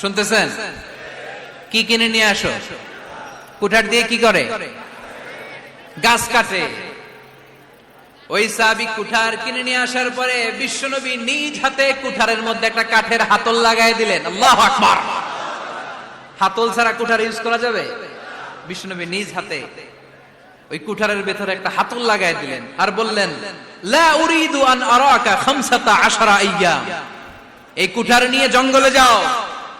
শুনতেছেন? কি কিনে নিয়ে আসো? কুঠার দিয়ে কি করে? গাছ কাটে। ওই সাহাবি কুঠার কিনে নিয়ে আসার পরে বিশ্বনবী নিজ হাতে কুঠারের মধ্যে একটা কাঠের হাতল লাগাই দিলেন। হাতল ছাড়া কুঠার ইউজ করা যাবে? বিষ্ণুনবী নিজ হাতে ওই কুঠারের ভেতরে একটা হাতল লাগাই দিলেন আর বললেন, লা এই কুঠার নিয়ে জঙ্গলে যাও।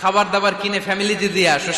খাবার দাবার কিনে ফ্যামিলিতে দিয়ে আসো